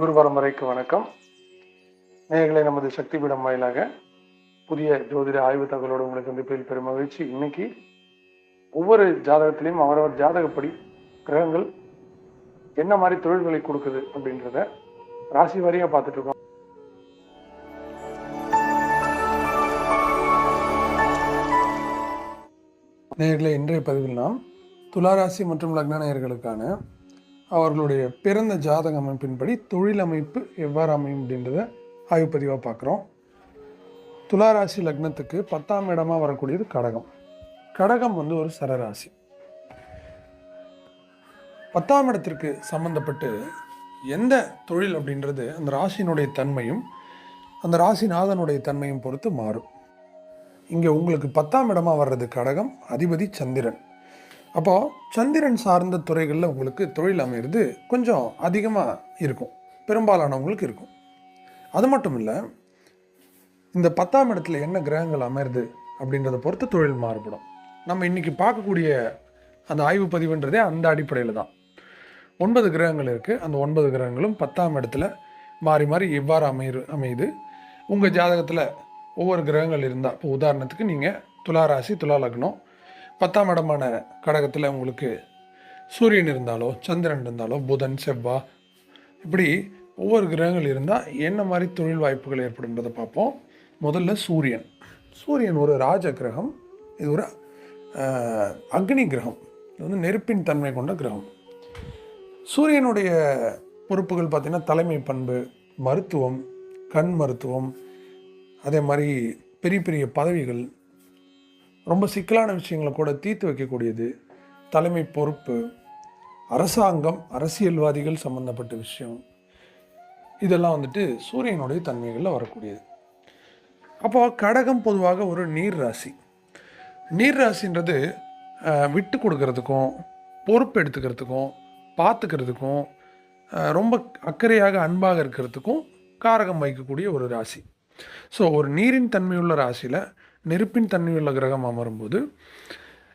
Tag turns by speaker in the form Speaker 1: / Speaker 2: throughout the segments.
Speaker 1: குரு பரம்பரைக்கு வணக்கம். நேர்களை நமது சக்தி பீடம் வாயிலாக புதிய ஜோதிட ஆய்வு தகவலோடு உங்களை சந்திப்பதில் பெரும் மகிழ்ச்சி. இன்னைக்கு ஒவ்வொரு ஜாதகத்திலையும் அவரவர் ஜாதகப்படி கிரகங்கள் என்ன மாதிரி தொழில்களை கொடுக்குது அப்படின்றத ராசி வாரியா பார்த்துட்டு இருக்கோம். நேர்களை இன்றைய பதிவில் நாம் துளாராசி மற்றும் லக்ன நேயர்களுக்கான அவர்களுடைய பிறந்த ஜாதக அமைப்பின்படி தொழில் அமைப்பு எவ்வாறு அமையும் அப்படின்றத ஆய்வு பதிவாக பார்க்குறோம். துளாராசி லக்னத்துக்கு பத்தாம் இடமாக வரக்கூடியது கடகம். கடகம் வந்து ஒரு சரராசி. பத்தாம் இடத்திற்கு சம்பந்தப்பட்டு எந்த தொழில் அப்படின்றது அந்த ராசியினுடைய தன்மையும் அந்த ராசிநாதனுடைய தன்மையும் பொறுத்து மாறும். இங்கே உங்களுக்கு பத்தாம் இடமாக வர்றது கடகம் அதிபதி சந்திரன். அப்போது சந்திரன் சார்ந்த துறைகளில் உங்களுக்கு தொழில் அமையிறது கொஞ்சம் அதிகமாக இருக்கும். பெரும்பாலானவங்களுக்கு இருக்கும். அது மட்டும் இல்லை இந்த பத்தாம் இடத்துல என்ன கிரகங்கள் அமையுது அப்படின்றத பொறுத்து தொழில் மாறுபடும். நம்ம இன்னைக்கு பார்க்கக்கூடிய அந்த ஆய்வு பதிவுன்றதே அந்த அடிப்படையில் தான். ஒன்பது கிரகங்கள் இருக்குது அந்த ஒன்பது கிரகங்களும் பத்தாம் இடத்துல மாறி மாறி எவ்வாறு அமையுது அமையுது? உங்கள் ஜாதகத்தில் ஒவ்வொரு கிரகங்கள் இருந்தால் இப்போ உதாரணத்துக்கு நீங்கள் துலா ராசி துலா லக்னம் பத்தாம் இடமான கடகத்தில் உங்களுக்கு சூரியன் இருந்தாலோ சந்திரன் இருந்தாலோ புதன் செவ்வா இப்படி ஒவ்வொரு கிரகங்கள் இருந்தால் என்ன மாதிரி தொழில் வாய்ப்புகள் ஏற்படுன்றதை பார்ப்போம். முதல்ல சூரியன். சூரியன் ஒரு ராஜ கிரகம். இது ஒரு அக்னி கிரகம். இது வந்து நெருப்பின் தன்மை கொண்ட கிரகம். சூரியனுடைய பொறுப்புகள் பார்த்திங்கன்னா தலைமை பண்பு மருத்துவம் கண் மருத்துவம் அதே மாதிரி பெரிய பெரிய பதவிகள் ரொம்ப சிக்கலான விஷயங்களை கூட தீர்த்து வைக்கக்கூடியது தலைமை பொறுப்பு அரசாங்கம் அரசியல்வாதிகள் சம்மந்தப்பட்ட விஷயம். இதெல்லாம் வந்துட்டு சூரியனுடைய தன்மைகளில் வரக்கூடியது. அப்போ கடகம் பொதுவாக ஒரு நீர் ராசி. நீர் ராசின்றது விட்டு கொடுக்கறதுக்கும் பொறுப்பு எடுத்துக்கிறதுக்கும் பார்த்துக்கிறதுக்கும் ரொம்ப அக்கறையாக அன்பாக இருக்கிறதுக்கும் காரகம் வைக்கக்கூடிய ஒரு ராசி. ஸோ ஒரு நீரின் தன்மையுள்ள ராசியில் நெருப்பின் தன்மையுள்ள கிரகம் அமரும்போது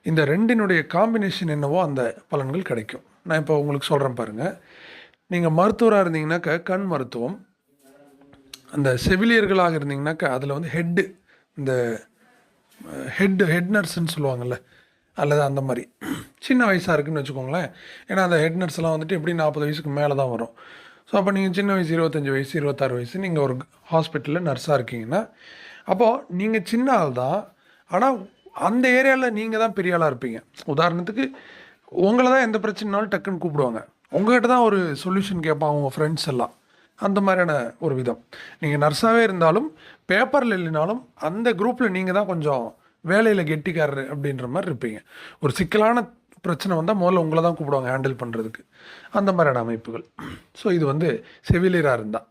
Speaker 1: இந்த ரெண்டினுடைய காம்பினேஷன் என்னவோ அந்த பலன்கள் கிடைக்கும். நான் இப்போ உங்களுக்கு சொல்கிறேன் பாருங்கள் நீங்கள் மருத்துவராக இருந்தீங்கன்னாக்கா கண் மருத்துவம் அந்த செவிலியர்களாக இருந்தீங்கன்னாக்கா அதில் வந்து ஹெட்டு இந்த ஹெட் ஹெட் நர்ஸ்ன்னு சொல்லுவாங்கல்ல அல்லது அந்த மாதிரி. சின்ன வயசாக இருக்குன்னு வச்சுக்கோங்களேன். ஏன்னா அந்த ஹெட் நர்ஸ்லாம் வந்துட்டு எப்படி நாற்பது வயசுக்கு மேலே தான் வரும். ஸோ அப்போ நீங்கள் சின்ன வயசு இருபத்தஞ்சி வயசு இருபத்தாறு வயசு நீங்கள் ஒரு ஹாஸ்பிட்டலில் நர்ஸாக இருக்கீங்கன்னா அப்போது நீங்கள் சின்ன ஆள் தான். ஆனால் அந்த ஏரியாவில் நீங்கள் தான் பெரிய ஆளாக இருப்பீங்க. உதாரணத்துக்கு உங்களை தான் எந்த பிரச்சனைனாலும் டக்குன்னு கூப்பிடுவாங்க. உங்கள்கிட்ட தான் ஒரு சொல்யூஷன் கேட்பான் உங்கள் ஃப்ரெண்ட்ஸ் எல்லாம். அந்த மாதிரியான ஒரு விதம். நீங்கள் நர்ஸாகவே இருந்தாலும் பேப்பரில் இல்லைனாலும் அந்த குரூப்பில் நீங்கள் தான் கொஞ்சம் வேலையில் கெட்டிக்காரர் அப்படின்ற மாதிரி இருப்பீங்க. ஒரு சிக்கலான பிரச்சனை வந்தால் முதல்ல உங்களை தான் கூப்பிடுவாங்க ஹேண்டில் பண்ணுறதுக்கு அந்த மாதிரியான அமைப்புகள். ஸோ இது வந்து செவிலியராக இருந்தால்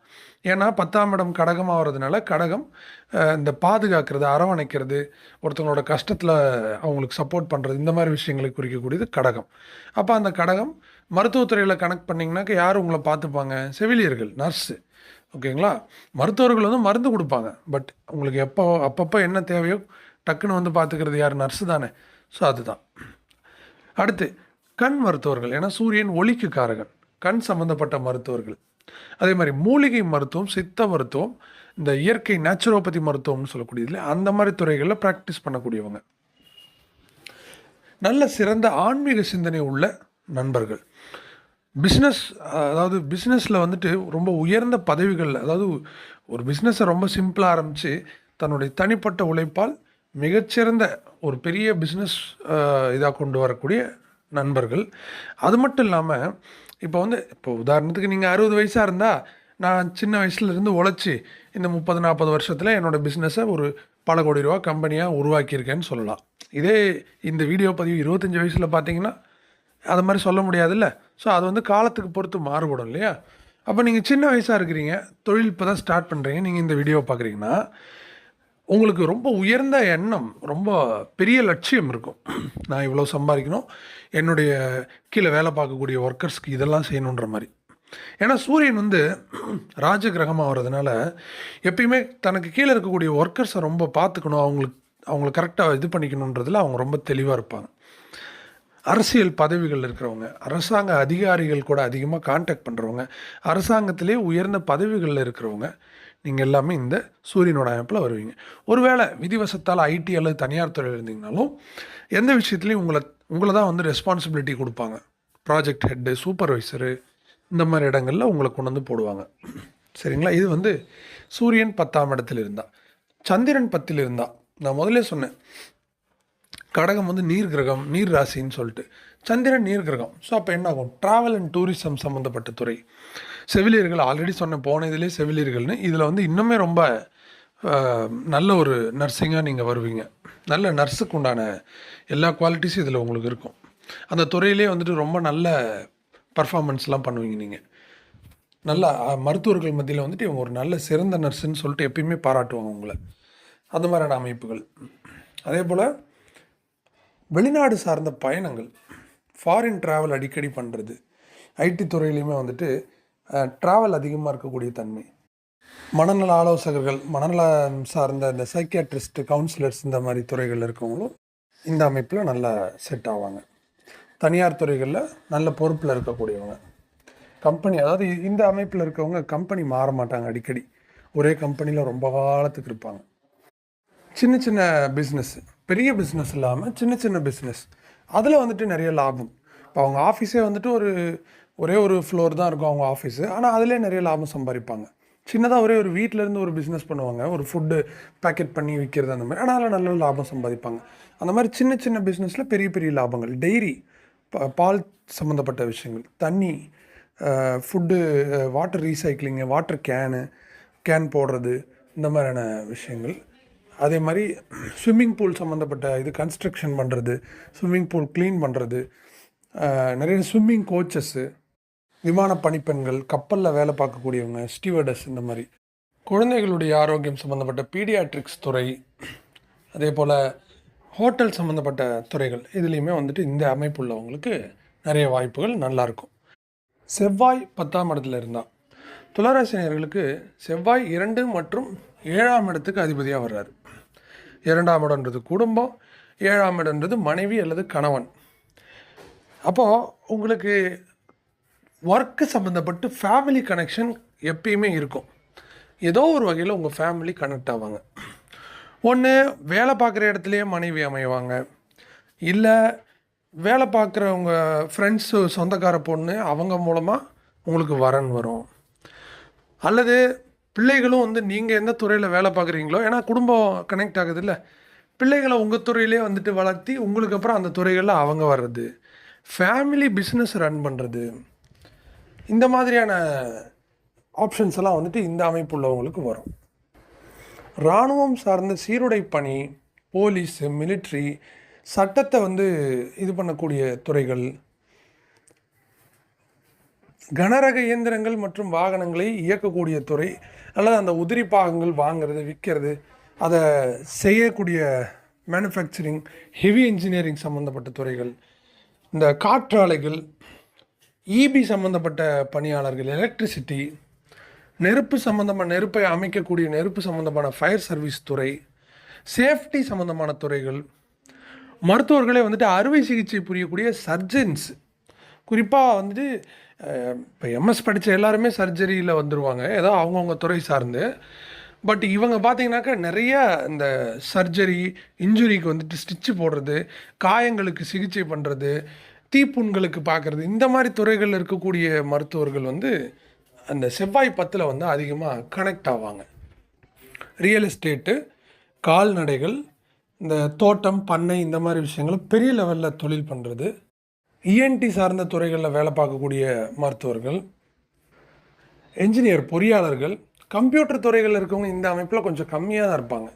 Speaker 1: ஏன்னா பத்தாம் இடம் கடகமாக வர்றதுனால கடகம் இந்த பாதுகாக்கிறது அரவணைக்கிறது ஒருத்தவங்களோட கஷ்டத்தில் அவங்களுக்கு சப்போர்ட் பண்ணுறது இந்த மாதிரி விஷயங்களை குறிக்கக்கூடியது கடகம். அப்போ அந்த கடகம் மருத்துவத்துறையில் கனெக்ட் பண்ணிங்கனாக்கா யார் உங்களை பார்த்துப்பாங்க? செவிலியர்கள் நர்ஸு ஓகேங்களா? மருத்துவர்கள் வந்து மருந்து கொடுப்பாங்க. பட் உங்களுக்கு எப்போ அப்பப்போ என்ன தேவையோ டக்குன்னு வந்து பார்த்துக்கிறது யார்? நர்ஸு தானே. ஸோ அதுதான். அடுத்து கண் மருத்துவர்கள். ஏன்னா சூரியன் ஒளிக்கு காரகன். கண் சம்மந்தப்பட்ட மருத்துவர்கள். அதே மாதிரி மூலிகை மருத்துவம் சித்த மருத்துவம் இந்த இயற்கை நேச்சுரோபதி மருத்துவம்னு சொல்லக்கூடியதுல அந்த மாதிரி துறைகளில் ப்ராக்டிஸ் பண்ணக்கூடியவங்க. நல்ல சிறந்த ஆன்மீக சிந்தனை உள்ள நண்பர்கள். பிஸ்னஸ் அதாவது பிஸ்னஸில் வந்துட்டு ரொம்ப உயர்ந்த பதவிகளில் அதாவது ஒரு பிஸ்னஸை ரொம்ப சிம்பிளாக ஆரம்பித்து தன்னுடைய தனிப்பட்ட உழைப்பால் மிகச்சிறந்த ஒரு பெரிய பிஸ்னஸ் இதாக கொண்டு வரக்கூடிய நண்பர்கள். அது மட்டும் இல்லாமல் இப்போ வந்து இப்போ உதாரணத்துக்கு நீங்கள் அறுபது வயசாக இருந்தால் நான் சின்ன வயசுலேருந்து உழைச்சி இந்த முப்பது நாற்பது வருஷத்தில் என்னோடய பிஸ்னஸை ஒரு பல கோடி ரூபா கம்பெனியாக உருவாக்கியிருக்கேன்னு சொல்லலாம். இதே இந்த வீடியோ பதிவு இருபத்தஞ்சி வயசில் பார்த்தீங்கன்னா அது மாதிரி சொல்ல முடியாதுல்ல. ஸோ அது வந்து காலத்துக்கு பொறுத்து மாறுபடும் இல்லையா? அப்போ நீங்கள் சின்ன வயசாக இருக்கிறீங்க தொழில் இப்போ தான் ஸ்டார்ட் பண்ணுறீங்க நீங்கள் இந்த வீடியோவை பார்க்குறீங்கன்னா உங்களுக்கு ரொம்ப உயர்ந்த எண்ணம் ரொம்ப பெரிய லட்சியம் இருக்கும். நான் இவ்வளோ சம்பாதிக்கணும். என்னுடைய கீழே வேலை பார்க்கக்கூடிய ஒர்க்கர்ஸ்க்கு இதெல்லாம் செய்யணுன்ற மாதிரி. ஏன்னா சூரியன் வந்து ராஜ கிரகமாக வர்றதுனால எப்பயுமே தனக்கு கீழே இருக்கக்கூடிய ஒர்க்கர்ஸை ரொம்ப பார்த்துக்கணும். அவங்களுக்கு அவங்கள கரெக்டாக இது பண்ணிக்கணுன்றதில் அவங்க ரொம்ப தெளிவாக இருப்பாங்க. அரசியல் பதவிகள் இருக்கிறவங்க அரசாங்க அதிகாரிகள் கூட அதிகமாக காண்டாக்ட் பண்ணுறவங்க அரசாங்கத்திலே உயர்ந்த பதவிகளில் இருக்கிறவங்க நீங்கள் எல்லாமே இந்த சூரியனோட அமைப்பில் வருவீங்க. ஒருவேளை விதிவசத்தால் ஐடி அல்லது தனியார் துறையில் இருந்தீங்கனாலும் எந்த விஷயத்துலையும் உங்களை உங்களை தான் வந்து ரெஸ்பான்சிபிலிட்டி கொடுப்பாங்க. ப்ராஜெக்ட் ஹெட்டு சூப்பர்வைசரு இந்த மாதிரி இடங்களில் உங்களை கொண்டு வந்து போடுவாங்க. சரிங்களா? இது வந்து சூரியன் பத்தாம் இடத்தில் இருந்தா. சந்திரன் பத்தில் இருந்தா. நான் முதலே சொன்னேன். கடகம் வந்து நீர் கிரகம் நீர் ராசின்னு சொல்லிட்டு. சந்திரன் நீர் கிரகம். ஸோ அப்போ என்ன ஆகும்? ட்ராவல் அண்ட் டூரிசம் சம்மந்தப்பட்ட துறை. செவிலியர்கள் ஆல்ரெடி சொன்ன போன இதிலே செவிலியர்கள்னு இதில் வந்து இன்னுமே ரொம்ப நல்ல ஒரு நர்சிங்காக நீங்கள் வருவீங்க. நல்ல நர்ஸுக்கு உண்டான எல்லா குவாலிட்டிஸும் இதில் உங்களுக்கு இருக்கும். அந்த துறையிலே வந்துட்டு ரொம்ப நல்ல பர்ஃபார்மன்ஸ்லாம் பண்ணுவீங்க நீங்கள் நல்ல மருத்துவர்கள் மத்தியில் வந்துட்டு இவங்க ஒரு நல்ல சிறந்த நர்ஸுன்னு சொல்லிட்டு எப்பயுமே பாராட்டுவாங்க உங்களை. அந்த மாதிரியான அமைப்புகள். அதே போல் வெளிநாடு சார்ந்த பயணங்கள் ஃபாரின் ட்ராவல் அடிக்கடி பண்ணுறது ஐடி துறையிலையுமே வந்துட்டு ட்ராவல் அதிகமாக இருக்கக்கூடிய தன்மை. மனநல ஆலோசகர்கள் மனநலம் சார்ந்த இந்த சைக்கியாட்ரிஸ்ட் கவுன்சிலர்ஸ் இந்த மாதிரி துறைகளில் இருக்கவங்களும் இந்த அமைப்பில் நல்லா செட் ஆவாங்க. தனியார் துறைகளில் நல்ல பொறுப்பில் இருக்கக்கூடியவங்க. கம்பெனி அதாவது இந்த அமைப்பில் இருக்கவங்க கம்பெனி மாற மாட்டாங்க அடிக்கடி. ஒரே கம்பெனியில் ரொம்ப காலத்துக்கு இருப்பாங்க. சின்ன சின்ன பிஸ்னஸ் பெரிய பிஸ்னஸ் இல்லாமல் சின்ன சின்ன பிஸ்னஸ் அதில் வந்துட்டு நிறைய லாபம். இப்போ அவங்க ஆஃபீஸே வந்துட்டு ஒரு ஒரே ஒரு ஃப்ளோர் தான் இருக்கும் அவங்க ஆஃபீஸு ஆனால் அதிலே நிறைய லாபம் சம்பாதிப்பாங்க. சின்னதாக ஒரே ஒரு வீட்டிலேருந்து இருந்து ஒரு பிஸ்னஸ் பண்ணுவாங்க. ஒரு ஃபுட்டு பேக்கெட் பண்ணி விற்கிறது அந்த மாதிரி. ஆனால் அதில் நல்ல லாபம் சம்பாதிப்பாங்க. அந்த மாதிரி சின்ன சின்ன பிஸ்னஸில் பெரிய பெரிய லாபங்கள். டெய்ரி பால் சம்மந்தப்பட்ட விஷயங்கள். தண்ணி food water recycling water can can போடுறது இந்த மாதிரியான விஷயங்கள். அதே மாதிரி ஸ்விம்மிங் பூல் சம்மந்தப்பட்ட இது கன்ஸ்ட்ரக்ஷன் பண்ணுறது ஸ்விம்மிங் பூல் க்ளீன் பண்ணுறது நிறைய ஸ்விம்மிங் கோச்சஸ்ஸு விமான பணிப்பெண்கள் கப்பலில் வேலை பார்க்கக்கூடியவங்க ஸ்டீவர்டஸ் இந்த மாதிரி. குழந்தைகளுடைய ஆரோக்கியம் சம்மந்தப்பட்ட பீடியாட்ரிக்ஸ் துறை அதே போல் ஹோட்டல் சம்மந்தப்பட்ட துறைகள் இதுலேயுமே வந்துட்டு இந்த அமைப்பு உள்ளவங்களுக்கு நிறைய வாய்ப்புகள் நல்லாயிருக்கும் செவ்வாய் பத்தாம் இடத்துல இருந்தால் துளராசினியர்களுக்கு செவ்வாய் இரண்டு மற்றும் ஏழாம் இடத்துக்கு அதிபதியாக வர்றாரு. இரண்டாம் இடம்ன்றது குடும்பம் ஏழாம் இடம்ன்றது மனைவி அல்லது கணவன். அப்போது உங்களுக்கு ஒர்க்கு சம்மந்தப்பட்டு ஃபேமிலி கனெக்ஷன் எப்பயுமே இருக்கும். ஏதோ ஒரு வகையில் உங்கள் ஃபேமிலி கனெக்ட் ஆவாங்க. ஒன்று வேலை பார்க்குற இடத்துலையே மனைவி அமைவாங்க. இல்லை வேலை பார்க்குறவங்க ஃப்ரெண்ட்ஸு சொந்தக்கார பொண்ணு அவங்க மூலமாக உங்களுக்கு வரன் வரும். அல்லது பிள்ளைகளும் வந்து நீங்கள் எந்த துறையில் வேலை பார்க்குறீங்களோ ஏன்னா குடும்பம் கனெக்ட் ஆகுது இல்லை பிள்ளைகளை உங்கள் துறையிலே வந்துட்டு வளர்த்தி உங்களுக்கு அப்புறம் அந்த துறைகளில் அவங்க வர்றது. ஃபேமிலி பிஸ்னஸ் ரன் பண்ணுறது இந்த மாதிரியான ஆப்ஷன்ஸ் எல்லாம் வந்துட்டு இந்த அமைப்பு உள்ளவங்களுக்கு வரும். இராணுவம் சார்ந்த சீருடை பணி போலீஸு மிலிட்ரி சட்டத்தை வந்து இது பண்ணக்கூடிய துறைகள் கனரக இயந்திரங்கள் மற்றும் வாகனங்களை இயக்கக்கூடிய துறை அல்லது அந்த உதிரி பாகங்கள் வாங்கிறது விற்கிறது அதை செய்யக்கூடிய மேனுஃபேக்சரிங் ஹெவி இன்ஜினியரிங் சம்மந்தப்பட்ட துறைகள் இந்த காற்றாலைகள் இபி சம்மந்தப்பட்ட பணியாளர்கள் எலக்ட்ரிசிட்டி நெருப்பு சம்மந்தமான நெருப்பை அமைக்கக்கூடிய நெருப்பு சம்மந்தமான ஃபயர் சர்வீஸ் துறை சேஃப்டி சம்மந்தமான துறைகள் மருத்துவர்களே வந்துட்டு அறுவை சிகிச்சை புரியக்கூடிய சர்ஜன்ஸ் குறிப்பாக வந்துட்டு இப்போ எம்எஸ் படித்த எல்லாருமே சர்ஜரியில் வந்துடுவாங்க ஏதோ அவங்கவுங்க துறை சார்ந்து. பட் இவங்க பார்த்தீங்கன்னாக்கா நிறைய இந்த சர்ஜரி இன்ஜுரிக்கு வந்துட்டு ஸ்டிச்சு போடுறது காயங்களுக்கு சிகிச்சை பண்ணுறது தீப்புண்களுக்கு பார்க்குறது. இந்த மாதிரி துறைகளில் இருக்கக்கூடிய மருத்துவர்கள் வந்து அந்த செவ்வாய் பத்தில் வந்து அதிகமாக கனெக்ட் ஆவாங்க. ரியல் எஸ்டேட்டு கால்நடைகள் இந்த தோட்டம் பண்ணை இந்த மாதிரி விஷயங்களை பெரிய லெவலில் தொழில் பண்ணுறது இஎன்டி சார்ந்த துறைகளில் வேலை பார்க்கக்கூடிய மருத்துவர்கள் என்ஜினியர் பொறியாளர்கள் கம்ப்யூட்டர் துறைகளில் இருக்கவங்க இந்த அமைப்பில் கொஞ்சம் கம்மியாக தான் இருப்பாங்க.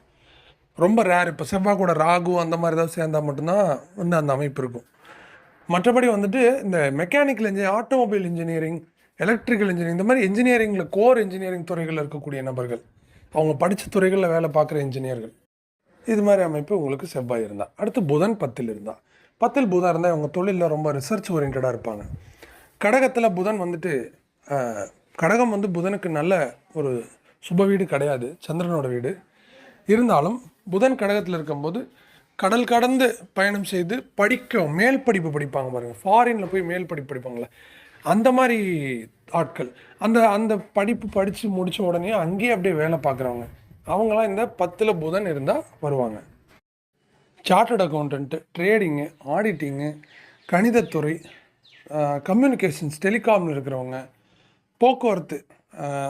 Speaker 1: ரொம்ப ரேர் இப்போ செவ்வாய் கூட ராகு அந்த மாதிரி ஏதாவது சேர்ந்தால் மட்டும்தான் வந்து அந்த அமைப்பு இருக்கும். மற்றபடி வந்துட்டு இந்த mechanical engineer automobile engineering electrical engineering இந்த மாதிரி இன்ஜினியரிங்கில் கோர் இன்ஜினியரிங் துறைகளில் இருக்கக்கூடிய நபர்கள் அவங்க படித்த துறைகளில் வேலை பார்க்குற இன்ஜினியர்கள் இது மாதிரி அமைப்பு உங்களுக்கு செவ்வாய் இருந்தால் அடுத்து புதன் பத்தில் இருந்தால் பத்தில் புதன் இருந்தால் அவங்க தொழிலில் ரொம்ப ரிசர்ச் ஓரியன்டாக இருப்பாங்க. கடகத்தில் புதன் வந்துட்டு கடகம் வந்து புதனுக்கு நல்ல ஒரு சுப வீடு கிடையாது. சந்திரனோட வீடு. இருந்தாலும் புதன் கடகத்தில் இருக்கும்போது கடல் கடந்து பயணம் செய்து படிக்க மேல் படிப்பு படிப்பாங்க பாருங்கள் ஃபாரினில் போய் மேல் படிப்பு படிப்பாங்களே அந்த மாதிரி ஆட்கள். அந்த அந்த படிப்பு படித்து முடித்த உடனே அங்கேயே அப்படியே வேலை பார்க்குறவங்க. அவங்களாம் இந்த பத்தில் புதன் இருந்தால் வருவாங்க. சார்ட்டர்ட் அக்கௌண்டன்ட்டு ட்ரேடிங்கு ஆடிட்டிங்கு கணிதத்துறை கம்யூனிகேஷன்ஸ் டெலிகாம்னு இருக்கிறவங்க போக்குவரத்து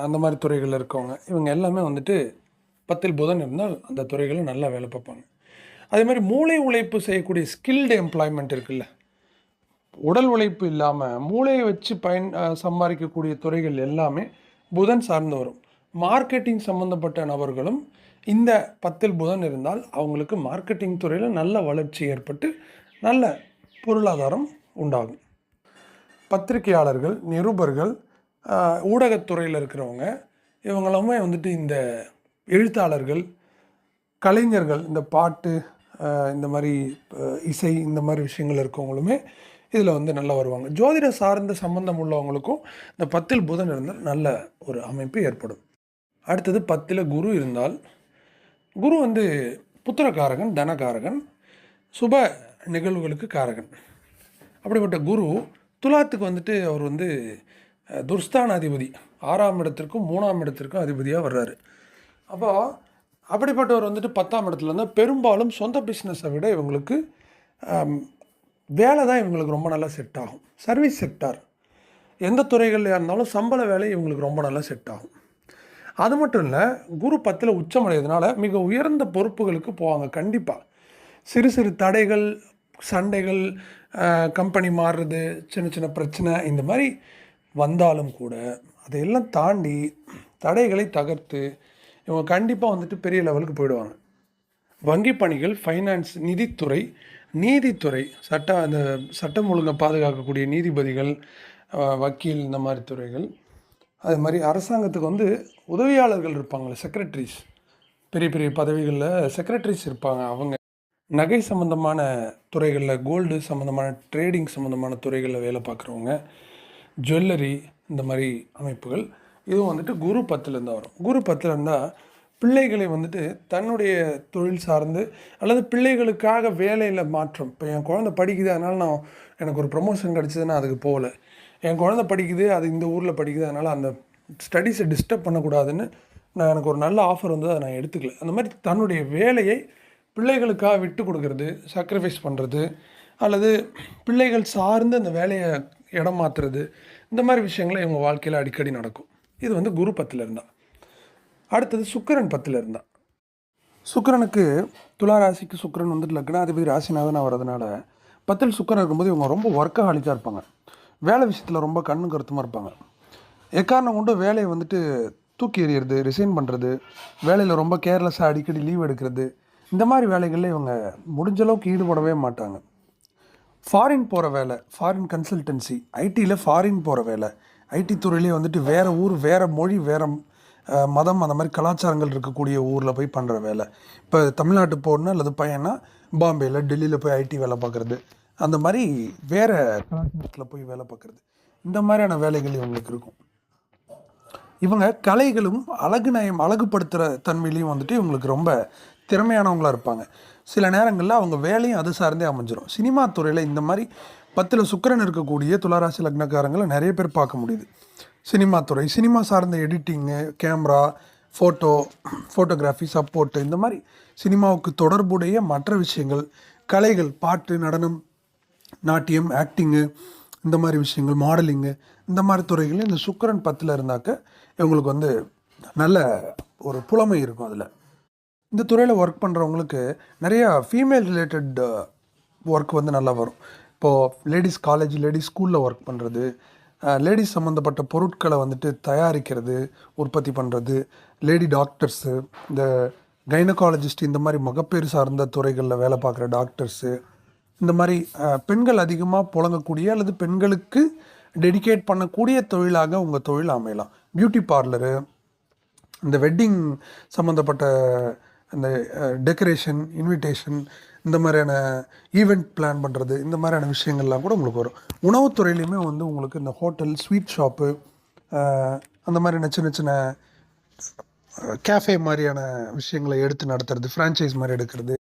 Speaker 1: அந்த மாதிரி துறைகளில் இருக்கவங்க இவங்க எல்லாமே வந்துட்டு பத்தில் புதன் இருந்தால் அந்த துறைகளில் நல்லா வேலை பார்ப்பாங்க. அதே மாதிரி மூளை உழைப்பு செய்யக்கூடிய ஸ்கில்டு எம்ப்ளாய்மெண்ட் இருக்குல்ல. உடல் உழைப்பு இல்லாமல் மூளையை வச்சு பயன் சம்பாதிக்கக்கூடிய துறைகள் எல்லாமே புதன் சார்ந்து வரும். மார்க்கெட்டிங் சம்மந்தப்பட்ட நபர்களும் இந்த பத்தில் புதன் இருந்தால் அவங்களுக்கு மார்க்கெட்டிங் துறையில் நல்ல வளர்ச்சி ஏற்பட்டு நல்ல பொருளாதாரம் உண்டாகும். பத்திரிகையாளர்கள் நிருபர்கள் ஊடகத்துறையில் இருக்கிறவங்க இவங்களுமே வந்துட்டு இந்த எழுத்தாளர்கள் கலைஞர்கள் இந்த பாட்டு இந்த மாதிரி இசை இந்த மாதிரி விஷயங்கள் இருக்கவங்களுமே இதில் வந்து நல்லா வருவாங்க. ஜோதிட சார்ந்த சம்பந்தம் உள்ளவங்களுக்கும் இந்த பத்தில் புதன் இருந்தால் நல்ல ஒரு அமைப்பு ஏற்படும். அடுத்தது பத்தில் குரு இருந்தால் குரு வந்து புத்திரகாரகன் தனகாரகன் சுப நிகழ்வுகளுக்கு காரகன். அப்படிப்பட்ட குரு துலாத்துக்கு வந்துட்டு அவர் வந்து அஹ், துர்ஸ்தான அதிபதி ஆறாம் இடத்திற்கும் மூணாம் இடத்திற்கும் அதிபதியாக வர்றாரு. அப்போ அப்படிப்பட்டவர் வந்துட்டு பத்தாம் இடத்துல இருந்தால் பெரும்பாலும் சொந்த பிஸ்னஸை விட இவங்களுக்கு வேலை தான் இவங்களுக்கு ரொம்ப நல்லா செட் ஆகும். சர்வீஸ் செக்டார் எந்த துறைகளில் இருந்தாலும் சம்பள வேலை இவங்களுக்கு ரொம்ப நல்லா செட் ஆகும். அது மட்டும் இல்லை குரு பத்தில் உச்சமடைகிறதுனால மிக உயர்ந்த பொறுப்புகளுக்கு போவாங்க கண்டிப்பாக சிறு சிறு தடைகள் சண்டைகள் கம்பெனி மாறுறது சின்ன சின்ன பிரச்சனை இந்த மாதிரி வந்தாலும் கூட அதையெல்லாம் தாண்டி தடைகளை தகர்த்து இவங்க கண்டிப்பாக வந்துட்டு பெரிய லெவலுக்கு போயிடுவாங்க. வங்கி பணிகள் ஃபைனான்ஸ் நிதித்துறை நீதித்துறை சட்ட அந்த சட்டம் ஒழுங்கை பாதுகாக்கக்கூடிய நீதிபதிகள் வக்கீல் இந்த மாதிரி துறைகள். அது மாதிரி அரசாங்கத்துக்கு வந்து உதவியாளர்கள் இருப்பாங்களே செக்ரட்டரிஸ் பெரிய பெரிய பதவிகளில் செக்ரட்டரிஸ் இருப்பாங்க. அவங்க நகை சம்மந்தமான துறைகளில் கோல்டு சம்மந்தமான ட்ரேடிங் சம்மந்தமான துறைகளில் வேலை பார்க்குறவங்க ஜுவல்லரி இந்த மாதிரி அமைப்புகள். இதுவும் வந்துட்டு குரு பத்துலேருந்து வரும். குரு பத்தில் பிள்ளைகளை வந்துட்டு தன்னுடைய தொழில் சார்ந்து அல்லது பிள்ளைகளுக்காக வேலையில் மாற்றம். இப்போ என் குழந்தை படிக்குது அதனால் நான் எனக்கு ஒரு ப்ரொமோஷன் கிடச்சிதுன்னா அதுக்கு போகல. என் குழந்தை படிக்குது அது இந்த ஊரில் படிக்குது அதனால் அந்த ஸ்டடீஸை டிஸ்டர்ப் பண்ணக்கூடாதுன்னு நான் எனக்கு ஒரு நல்ல ஆஃபர் வந்து அதை நான் எடுத்துக்கல. அந்த மாதிரி தன்னுடைய வேலையை பிள்ளைகளுக்காக விட்டு கொடுக்கறது சாக்ரிஃபைஸ் பண்ணுறது அல்லது பிள்ளைகள் சார்ந்து அந்த வேலையை இடம் மாற்றுறது இந்த மாதிரி விஷயங்கள் இவங்க வாழ்க்கையில் அடிக்கடி நடக்கும். இது வந்து குரு பத்தில் இருந்தான். அடுத்தது சுக்கிரன் பத்தில் இருந்தான். சுக்கிரனுக்கு துலா ராசிக்கு சுக்கிரன் வந்துட்டு லக்னாதிபதி ராசிநாதனாக வர்றதுனால பத்தில் சுக்கரன் இருக்கும்போது இவங்க ரொம்ப ஒர்க்காக இருப்பாங்க. வேலை விஷயத்தில் ரொம்ப கண்ணு கருத்துமாக இருப்பாங்க. எக்காரணம் கொண்டு வேலையை வந்துட்டு தூக்கி எறியறது ரிசைன் பண்ணுறது வேலையில் ரொம்ப கேர்லெஸ்ஸாக அடிக்கடி லீவ் எடுக்கிறது இந்த மாதிரி வேலைகளில் இவங்க முடிஞ்ச அளவுக்கு ஈடுபடவே மாட்டாங்க. ஃபாரின் போகிற வேலை ஃபாரின் கன்சல்டன்சி ஐடியில் ஃபாரின் போகிற வேலை ஐடி துறையிலே வந்துட்டு வேறு ஊர் வேறு மொழி வேறு மதம் அந்த மாதிரி கலாச்சாரங்கள் இருக்கக்கூடிய ஊரில் போய் பண்ணுற வேலை. இப்போ தமிழ்நாட்டு போகணும் அல்லது பையனா பாம்பேயில் டெல்லியில் போய் ஐடி வேலை பார்க்குறது அந்த மாதிரி வேறு கலாச்சாரத்தில் போய் வேலை பார்க்குறது இந்த மாதிரியான வேலைகள் இவங்களுக்கு இருக்கும். இவங்க கலைகளும் அழகு நயம் அழகுபடுத்துகிற தன்மையிலையும் வந்துட்டு இவங்களுக்கு ரொம்ப திறமையானவங்களாக இருப்பாங்க. சில நேரங்களில் அவங்க வேலையும் அது சார்ந்தே அமைஞ்சிடும் சினிமா துறையில் இந்த மாதிரி பத்தில் சுக்கரன் இருக்கக்கூடிய துளாராசி லக்னக்காரங்களை நிறைய பேர் பார்க்க முடியுது. சினிமா துறை சினிமா சார்ந்த editing camera photo photography support இந்த மாதிரி சினிமாவுக்கு தொடர்புடைய மற்ற விஷயங்கள் கலைகள் பாட்டு நடனம் நாட்டியம் ஆக்டிங்கு இந்த மாதிரி விஷயங்கள் மாடலிங்கு இந்த மாதிரி துறைகளில் இந்த சுக்கரன் பத்தில் இருந்தாக்க இவங்களுக்கு வந்து நல்ல ஒரு புலமை இருக்கும் அதில். இந்த துறையில் ஒர்க் பண்ணுறவங்களுக்கு நிறையா ஃபீமேல் ரிலேட்டட் ஒர்க் வந்து நல்லா வரும். இப்போது லேடிஸ் காலேஜ் லேடிஸ் ஸ்கூலில் ஒர்க் பண்ணுறது லேடிஸ் சம்மந்தப்பட்ட பொருட்களை வந்துட்டு தயாரிக்கிறது உற்பத்தி பண்ணுறது லேடி டாக்டர்ஸு இந்த கைனகாலஜிஸ்ட் இந்த மாதிரி மகப்பேறு சார்ந்த துறைகளில் வேலை பார்க்குற டாக்டர்ஸு இந்த மாதிரி பெண்கள் அதிகமாக புழங்கக்கூடிய அல்லது பெண்களுக்கு டெடிகேட் பண்ணக்கூடிய தொழிலாக உங்கள் தொழில் அமையலாம். பியூட்டி பார்லரு இந்த வெட்டிங் சம்மந்தப்பட்ட அந்த டெக்கரேஷன் இன்விடேஷன் இந்த மாதிரியான ஈவெண்ட் பிளான் பண்ணுறது இந்த மாதிரியான விஷயங்கள்லாம் கூட உங்களுக்கு வரும். உணவுத்துறையிலையுமே வந்து உங்களுக்கு இந்த ஹோட்டல் ஸ்வீட் ஷாப்பு அந்த மாதிரியான சின்ன சின்ன கேஃபே மாதிரியான விஷயங்களை எடுத்து நடத்துறது ஃப்ரான்ச்சைஸ் மாதிரி எடுக்கிறது.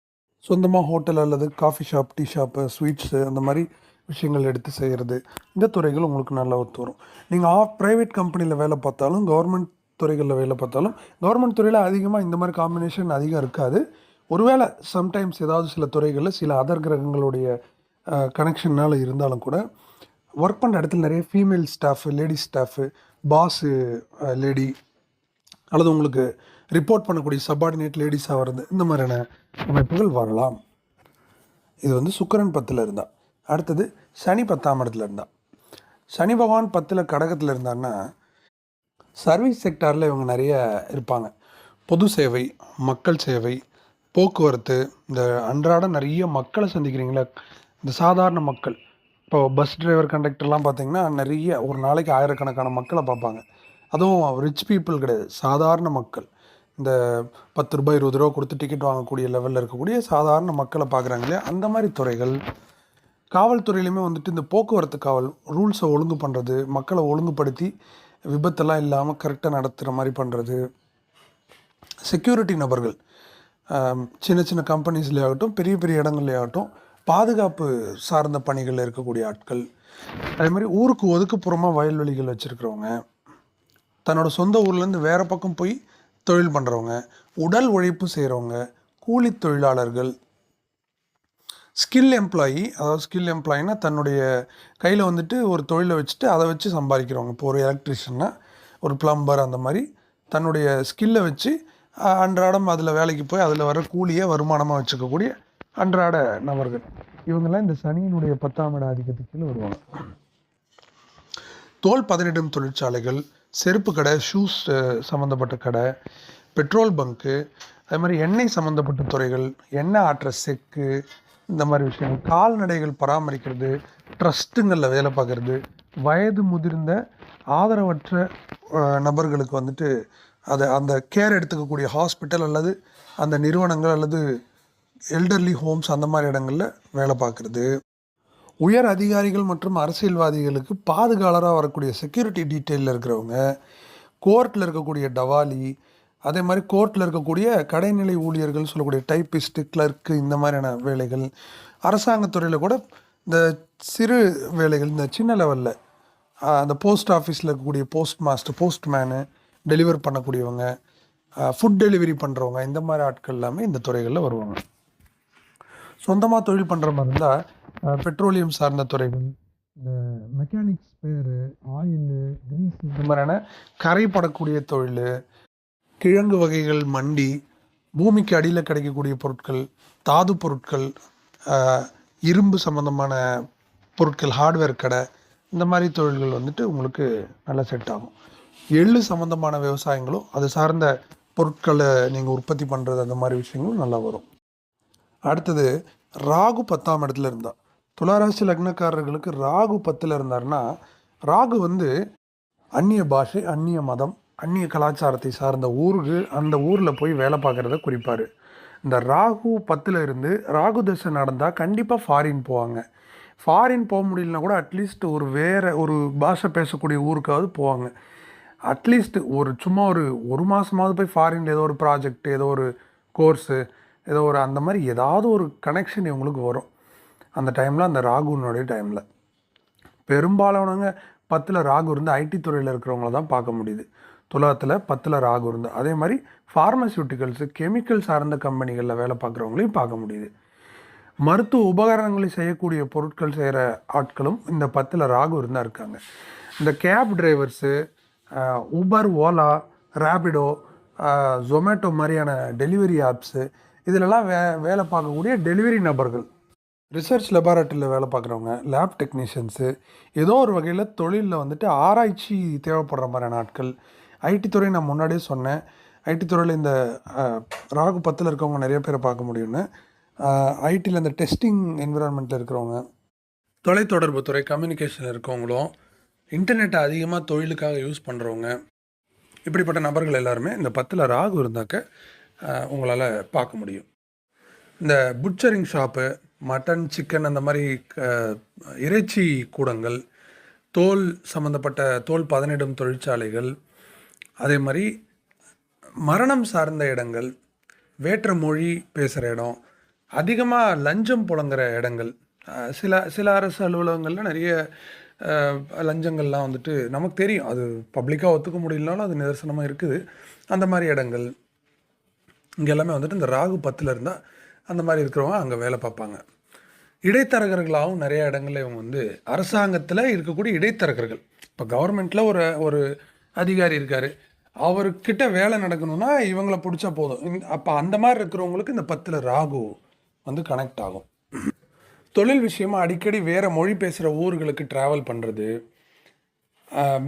Speaker 1: சொந்தமாக ஹோட்டல் அல்லது coffee shop tea shop sweets அந்த மாதிரி விஷயங்கள் எடுத்து செய்கிறது இந்த துறைகள் உங்களுக்கு நல்லா ஒத்து வரும். நீங்கள் ஆஃப் ப்ரைவேட் கம்பெனியில் வேலை பார்த்தாலும் கவர்மெண்ட் துறைகளில் வேலை பார்த்தாலும் கவர்மெண்ட் துறையில் அதிகமாக இந்த மாதிரி காம்பினேஷன் அதிகம் இருக்காது. ஒருவேளை சம்டைம்ஸ் ஏதாவது சில துறைகளில் சில அதர் கிரகங்களுடைய கனெக்ஷனால் இருந்தாலும் கூட ஒர்க் பண்ணுற இடத்துல நிறைய female staff ladies staff boss lady அல்லது உங்களுக்கு ரிப்போர்ட் பண்ணக்கூடிய சப்பார்டினேட் லேடிஸாக வர்றது இந்த மாதிரியான அமைப்புகள் வரலாம். இது வந்து சுக்கரன் பத்தில் இருந்தால் அடுத்தது சனி பத்தாம் இடத்துல இருந்தால் சனி பகவான் பத்தில் கடகத்தில் இருந்தான்னா சர்வீஸ் செக்டாரில் இவங்க நிறைய இருப்பாங்க. பொது சேவை மக்கள் சேவை போக்குவரத்து இந்த அன்றாட நிறைய மக்களை சந்திக்கிறீங்களா? இந்த சாதாரண மக்கள். இப்போ பஸ் டிரைவர் கண்டக்டர்லாம் பார்த்தீங்கன்னா நிறைய ஒரு நாளைக்கு ஆயிரக்கணக்கான மக்களை பார்ப்பாங்க. அதுவும் ரிச் பீப்புள் கிடையாது. சாதாரண மக்கள். இந்த பத்து ரூபாய் இருபது ரூபா கொடுத்து டிக்கெட் வாங்கக்கூடிய லெவலில் இருக்கக்கூடிய சாதாரண மக்களை பார்க்குறாங்க இல்லையா? அந்த மாதிரி துறைகள். காவல்துறையிலுமே வந்துட்டு இந்த போக்குவரத்து காவல் ரூல்ஸை ஒழுங்கு பண்ணுறது மக்களை ஒழுங்குபடுத்தி விபத்தெல்லாம் இல்லாமல் கரெக்டாக நடத்துகிற மாதிரி பண்ணுறது செக்யூரிட்டி நபர்கள் சின்ன சின்ன கம்பெனிஸ்லேயே ஆகட்டும் பெரிய பெரிய இடங்கள்லேயே ஆகட்டும் பாதுகாப்பு சார்ந்த பணிகளில் இருக்கக்கூடிய ஆட்கள் அதே மாதிரி ஊருக்கு ஒதுக்குப்புறமாக வயல்வெளிகள் வச்சுருக்கிறவங்க தன்னோட சொந்த ஊர்லேருந்து வேறு பக்கம் போய் தொழில் பண்ணுறவங்க உடல் உழைப்பு செய்கிறவங்க கூலி தொழிலாளர்கள் ஸ்கில் எம்ப்ளாயி அதாவது ஸ்கில் எம்ப்ளாயினா தன்னுடைய கையில் வந்துட்டு ஒரு தொழிலை வச்சுட்டு அதை வச்சு சம்பாதிக்கிறவங்க. இப்போ ஒரு எலக்ட்ரிஷியன்னா ஒரு ப்ளம்பர் அந்த மாதிரி தன்னுடைய ஸ்கில்லை வச்சு அன்றாடம் அதில் வேலைக்கு போய் அதில் வர கூலியை வருமானமாக வச்சுக்கக்கூடிய அன்றாட நபர்கள். இவங்கெல்லாம் இந்த சனியினுடைய பத்தாம் இட ஆதிக்கத்துக்கு கீழே வருவாங்க. தோல் பதனிடும் தொழிற்சாலைகள் செருப்பு கடை ஷூஸ் சம்மந்தப்பட்ட கடை பெட்ரோல் பங்க்கு அது மாதிரி எண்ணெய் சம்மந்தப்பட்ட துறைகள் எண்ணெய் ஆற்ற செக்கு இந்த மாதிரி விஷயங்கள். கால்நடைகள் பராமரிக்கிறது ட்ரஸ்ட்டுங்களில் வேலை பார்க்குறது வயது முதிர்ந்த ஆதரவற்ற நபர்களுக்கு வந்துட்டு அதை அந்த கேர் எடுத்துக்கக்கூடிய ஹாஸ்பிட்டல் அல்லது அந்த நிறுவனங்கள் அல்லது எல்டர்லி ஹோம்ஸ் அந்த மாதிரி இடங்களில் வேலை பார்க்குறது. உயர் அதிகாரிகள் மற்றும் அரசியல்வாதிகளுக்கு பாதுகாவலராக வரக்கூடிய செக்யூரிட்டி டீட்டெயிலில் இருக்கிறவங்க கோர்ட்டில் இருக்கக்கூடிய டவாலி அதே மாதிரி கோர்ட்டில் இருக்கக்கூடிய கடைநிலை ஊழியர்கள் சொல்லக்கூடிய டைப்பிஸ்ட்டு கிளர்க்கு இந்த மாதிரியான வேலைகள் அரசாங்கத்துறையில் கூட இந்த சிறு வேலைகள் இந்த சின்ன லெவலில் அந்த போஸ்ட் ஆஃபீஸில் இருக்கக்கூடிய போஸ்ட் மாஸ்டர் போஸ்ட்மேனு டெலிவர் பண்ணக்கூடியவங்க ஃபுட் டெலிவரி பண்ணுறவங்க இந்த மாதிரி ஆட்கள் எல்லாமே இந்த துறைகளில் வருவாங்க. சொந்தமாக தொழில் பண்ணுற மாதிரி இருந்தால் பெட்ரோலியம் சார்ந்த துறைகள் இந்த மெக்கானிக்ஸ் பேர் ஆயில் கிரீஸ் இந்த மாதிரியான கரைப்படக்கூடிய தொழில் கிழங்கு வகைகள் மண்டி பூமிக்கு அடியில் கிடைக்கக்கூடிய பொருட்கள் தாது பொருட்கள் இரும்பு சம்மந்தமான பொருட்கள் ஹார்ட்வேர் கடை இந்த மாதிரி தொழில்கள் வந்துட்டு உங்களுக்கு நல்லா செட் ஆகும். எள்ளு சம்மந்தமான விவசாயங்களும் அது சார்ந்த பொருட்களை நீங்கள் உற்பத்தி பண்ணுறது அந்த மாதிரி விஷயங்களும் நல்லா வரும். அடுத்தது ராகு பத்தாம் இடத்துல இருந்தா. துளாராசி லக்னக்காரர்களுக்கு ராகு பத்தில் இருந்தாருன்னா ராகு வந்து அந்நிய பாஷை அந்நிய மதம் அந்நிய கலாச்சாரத்தை சார்ந்த ஊருக்கு அந்த ஊரில் போய் வேலை பார்க்குறத குறிப்பார். இந்த ராகு பத்தில் இருந்து ராகு தசை நடந்தால் கண்டிப்பாக ஃபாரின் போவாங்க. ஃபாரின் போக முடியலனா கூட அட்லீஸ்ட் ஒரு வேறு ஒரு பாஷை பேசக்கூடிய ஊருக்காவது போவாங்க. அட்லீஸ்ட் ஒரு சும்மா ஒரு ஒரு மாதமாவது போய் ஃபாரினில் ஏதோ ஒரு ப்ராஜெக்ட் ஏதோ ஒரு கோர்ஸு ஏதோ ஒரு அந்த மாதிரி ஏதாவது ஒரு கனெக்ஷன் இவங்களுக்கு வரும். அந்த டைமில் அந்த ராகுனுடைய டைமில் பெரும்பாலானவங்க பத்தில் ராகு இருந்து ஐடி துறையில் இருக்கிறவங்கள தான் பார்க்க முடியுது. துலாத்தில் பத்தில் ராகு இருந்து. அதே மாதிரி ஃபார்மசியூட்டிக்கல்ஸு கெமிக்கல் சார்ந்த கம்பெனிகளில் வேலை பார்க்குறவங்களையும் பார்க்க முடியுது. மருத்துவ உபகரணங்களை செய்யக்கூடிய பொருட்கள் செய்கிற ஆட்களும் இந்த பத்தில் ராகு இருந்தால் இருக்காங்க. இந்த cab drivers Uber Ola Rapido Zomato மாதிரியான டெலிவரி ஆப்ஸு இதிலெல்லாம் வே வேலை பார்க்கக்கூடிய டெலிவரி நபர்கள். ரிசர்ச் லெபார்ட்டரியில் வேலை பார்க்குறவங்க லேப் டெக்னீஷியன்ஸு ஏதோ ஒரு வகையில் தொழிலில் வந்துட்டு ஆராய்ச்சி தேவைப்படுற மாதிரியான ஆட்கள் ஐடி துறை நான் முன்னாடியே சொன்னேன். ஐடி துறையில் இந்த ராகு பத்தில் இருக்கவங்க நிறைய பேரை பார்க்க முடியும்னு. ஐடியில் இந்த டெஸ்டிங் என்விரான்மெண்ட்டில் இருக்கிறவங்க தொலைத்தொடர்பு துறை கம்யூனிகேஷன் இருக்கவங்களும் இன்டர்நெட்டை அதிகமாக தொழிலுக்காக யூஸ் பண்ணுறவங்க இப்படிப்பட்ட நபர்கள் எல்லாருமே இந்த பத்தில் ராகு இருந்தாக்க உங்களால் பார்க்க முடியும். இந்த புட்சரிங் ஷாப்பு மட்டன் சிக்கன் அந்த மாதிரி க- இறைச்சி கூடங்கள் தோல் சம்மந்தப்பட்ட தோல் பதனிடும் தொழிற்சாலைகள் அதே மாதிரி மரணம் சார்ந்த இடங்கள் வேற்ற மொழி பேசுகிற இடம் அதிகமாக லஞ்சம் புழங்குற இடங்கள் சில சில அரசு அலுவலகங்களில் நிறைய லஞ்சங்கள்லாம் வந்துட்டு நமக்கு தெரியும். அது பப்ளிக்காக ஒத்துக்க முடியலனாலும் அது நிதர்சனமாக இருக்குது. அந்த மாதிரி இடங்கள் இங்கே எல்லாமே வந்துட்டு இந்த ராகு பத்தில் இருந்தால் அந்த மாதிரி இருக்கிறவங்க அங்கே வேலை பார்ப்பாங்க. இடைத்தரகர்களாகவும் நிறைய இடங்கள்ல இவங்க வந்து அரசாங்கத்தில் இருக்கக்கூடிய இடைத்தரகர்கள். இப்போ கவர்மெண்ட்டில் ஒரு ஒரு அதிகாரி இருக்கார். அவர்கிட்ட வேலை நடக்கணும்னா இவங்களை பிடிச்சா போதும். அப்போ அந்த மாதிரி இருக்கிறவங்களுக்கு இந்த பத்தில் ராகு வந்து கனெக்ட் ஆகும். தொழில் விஷயமா அடிக்கடி வேறு மொழி பேசுகிற ஊர்களுக்கு ட்ராவல் பண்ணுறது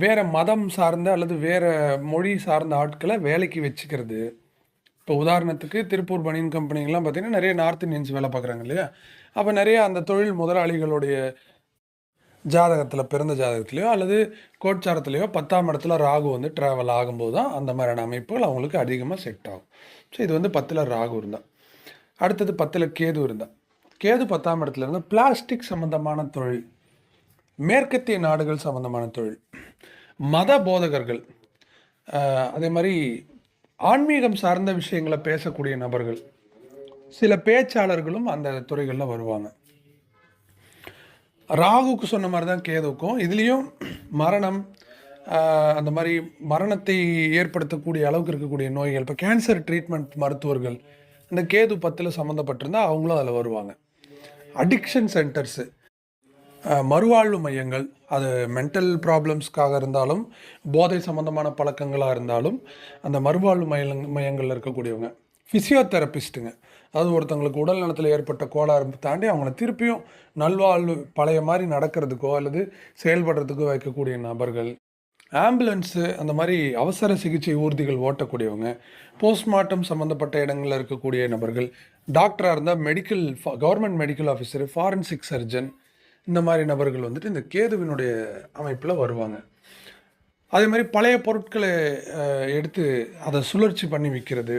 Speaker 1: வேறு மதம் சார்ந்த அல்லது வேறு மொழி சார்ந்த ஆட்களை வேலைக்கு வச்சுக்கிறது. இப்போ உதாரணத்துக்கு திருப்பூர் பனியன் கம்பெனிங்கெலாம் பார்த்திங்கன்னா நிறைய நார்த் இந்தியன்ஸ் வேலை பார்க்குறாங்க இல்லையா? அப்போ நிறைய அந்த தொழில் முதலாளிகளுடைய ஜாதகத்தில் பிறந்த ஜாதகத்திலையோ அல்லது கோட்சாரத்துலேயோ பத்தாம் இடத்துல ராகு வந்து ட்ராவல் ஆகும்போது தான் அந்த மாதிரியான அமைப்புகள் அவங்களுக்கு அதிகமாக செட் ஆகும். ஸோ இது வந்து பத்தில் ராகு இருந்தால் அடுத்தது பத்தில் கேது இருந்தால் கேது பத்தாம் இடத்துல இருந்தால் பிளாஸ்டிக் சம்மந்தமான தொழில் மேற்கத்திய நாடுகள் சம்மந்தமான தொழில் மத போதகர்கள் அதே மாதிரி ஆன்மீகம் சார்ந்த விஷயங்களை பேசக்கூடிய நபர்கள் சில பேச்சாளர்களும் அந்த துறைகளில் வருவாங்க. ராகுக்கு சொன்ன மாதிரி தான் கேதுக்கும் இதுலேயும் மரணம் அந்த மாதிரி மரணத்தை ஏற்படுத்தக்கூடிய அளவுக்கு இருக்கக்கூடிய நோய்கள் இப்போ கேன்சர் ட்ரீட்மெண்ட் மருத்துவர்கள் இந்த கேது பத்தில் சம்மந்தப்பட்டிருந்தால் அவங்களும் அதில் வருவாங்க. அடிக்ஷன் சென்டர்ஸு மறுவாழ்வு மையங்கள் அது மென்டல் ப்ராப்ளம்ஸ்க்காக இருந்தாலும் போதை சம்மந்தமான பழக்கங்களாக இருந்தாலும் அந்த மறுவாழ்வு மையங் மையங்களில் இருக்கக்கூடியவங்க ஃபிசியோதெரபிஸ்ட்டுங்க அதாவது ஒருத்தங்களுக்கு உடல் நலத்தில் ஏற்பட்ட கோளாறு தாண்டி அவங்கள திருப்பியும் நல்வாழ்வு பழைய மாதிரி நடக்கிறதுக்கோ அல்லது செயல்படுறதுக்கோ வைக்கக்கூடிய நபர்கள். ஆம்புலன்ஸு அந்த மாதிரி அவசர சிகிச்சை ஊர்திகள் ஓட்டக்கூடியவங்க போஸ்ட்மார்ட்டம் சம்மந்தப்பட்ட இடங்களில் இருக்கக்கூடிய நபர்கள் டாக்டராக இருந்தால் medical government medical officer forensic surgeon இந்த மாதிரி நபர்கள் வந்துட்டு இந்த கேதுவினுடைய அமைப்பில் வருவாங்க. அதே மாதிரி பழைய பொருட்களை எடுத்து அதை சுழற்சி பண்ணி விற்கிறது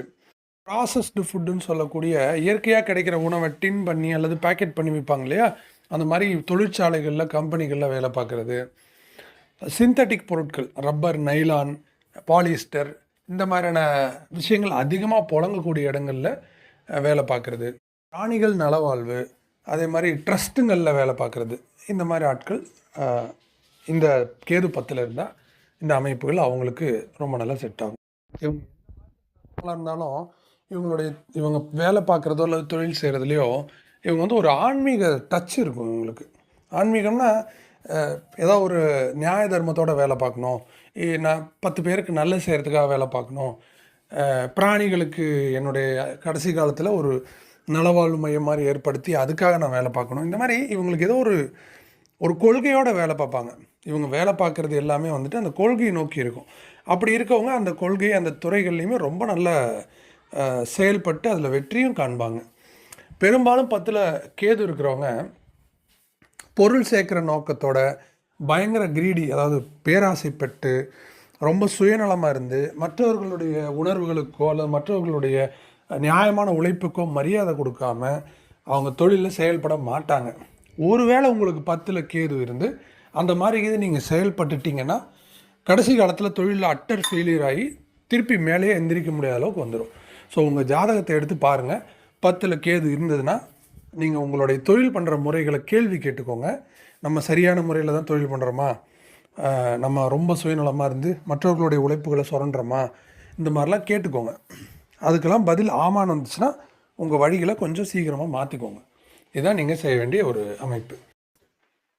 Speaker 1: ப்ராசஸ்டு ஃபுட்டுன்னு சொல்லக்கூடிய இயற்கையாக கிடைக்கிற உணவை டின் பண்ணி அல்லது பேக்கெட் பண்ணி விற்பாங்க இல்லையா? அந்த மாதிரி தொழிற்சாலைகளில் கம்பெனிகளில் வேலை பார்க்குறது. சிந்தட்டிக் பொருட்கள் ரப்பர் நைலான் பாலிஸ்டர் இந்த மாதிரியான விஷயங்கள் அதிகமாக புழங்கக்கூடிய இடங்களில் வேலை பார்க்குறது. பிராணிகள் நலவாழ்வு அதே மாதிரி ட்ரஸ்ட்டுங்களில் வேலை பார்க்குறது. இந்த மாதிரி ஆட்கள் இந்த கேது பத்தில் இருந்தால் இந்த அமைப்புகள் அவங்களுக்கு ரொம்ப நல்லா செட் ஆகும். இவங்க இருந்தாலும் இவங்களுடைய இவங்க வேலை பார்க்குறதோ அல்லது தொழில் செய்கிறதுலையோ இவங்க வந்து ஒரு ஆன்மீக டச் இருக்கும் இவங்களுக்கு. ஆன்மீகம்னா அஹ், ஏதோ ஒரு நியாய தர்மத்தோட வேலை பார்க்கணும். நான் பத்து பேருக்கு நல்லது செய்கிறதுக்காக வேலை பார்க்கணும். பிராணிகளுக்கு என்னுடைய கடைசி காலத்தில் ஒரு நலவாழ்வு மையம் மாதிரி ஏற்படுத்தி அதுக்காக நான் வேலை பார்க்கணும். இந்த மாதிரி இவங்களுக்கு ஏதோ ஒரு ஒரு கொள்கையோடு வேலை பார்ப்பாங்க. இவங்க வேலை பார்க்குறது எல்லாமே வந்துட்டு அந்த கொள்கையை நோக்கி இருக்கும். அப்படி இருக்கவங்க அந்த கொள்கை அந்த துறைகள்லையுமே ரொம்ப நல்ல செயல்பட்டு அதில் வெற்றியும் காண்பாங்க. பெரும்பாலும் பத்தில் கேது இருக்கிறவங்க பொருள் சேர்க்குற நோக்கத்தோட பயங்கர கிரீடி அதாவது பேராசைப்பட்டு ரொம்ப சுயநலமாக இருந்து மற்றவர்களுடைய உணர்வுகளுக்கோ அல்லது மற்றவர்களுடைய நியாயமான உழைப்புக்கோ மரியாதை கொடுக்காம அவங்க தொழிலில் செயல்பட மாட்டாங்க. ஒருவேளை உங்களுக்கு பத்தில் கேது இருந்து அந்த மாதிரி இது நீங்கள் செயல்பட்டுட்டிங்கன்னா கடைசி காலத்தில் தொழிலில் அட்டர் ஃபெயிலியர் ஆகி திருப்பி மேலேயே எந்திரிக்க முடியாத அளவுக்கு வந்துடும் ஸோ உங்கள் ஜாதகத்தை எடுத்து பாருங்கள் பத்தில் கேது இருந்ததுன்னா நீங்கள் உங்களுடைய தொழில் பண்ணுற முறைகளை கேள்வி கேட்டுக்கோங்க. நம்ம சரியான முறையில் தான் தொழில் பண்ணுறோமா நம்ம ரொம்ப சுயநலமாக இருந்து மற்றவர்களுடைய உழைப்புகளை சுரண்டுறோமா இந்த மாதிரிலாம் கேட்டுக்கோங்க. அதுக்கெல்லாம் பதில் ஆமான்னு வந்துச்சுன்னா உங்கள் வழிகளை கொஞ்சம் சீக்கிரமாக மாற்றிக்கோங்க இதுதான் நீங்கள் செய்ய வேண்டிய ஒரு அமைப்பு.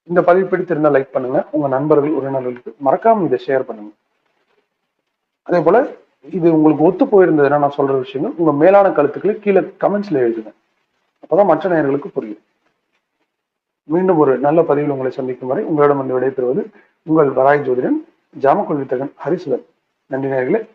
Speaker 2: இந்த பதிவு பிடித்திருந்தால் லைக் பண்ணுங்கள் உங்கள் நண்பர்கள் உறவினர்களுக்கு மறக்காமல் இதை ஷேர் பண்ணுங்கள் அதே போல் இது உங்களுக்கு ஒத்து போயிருந்ததுன்னா நான் சொல்ற விஷயங்கள் உங்க மேலான கருத்துக்களை கீழே கமெண்ட்ஸ்ல எழுதுங்க. அப்பதான் மற்ற நேயர்களுக்கு புரியும். மீண்டும் ஒரு நல்ல பதிவில் உங்களை சந்திக்கும் வரை உங்களிடம் வந்து விடைபெறுவது உங்கள் வராய் ஜோதிடன் ஜாமக்கொள் வித்தகன் ஹரிசுதன் நன்றி நேயர்களே.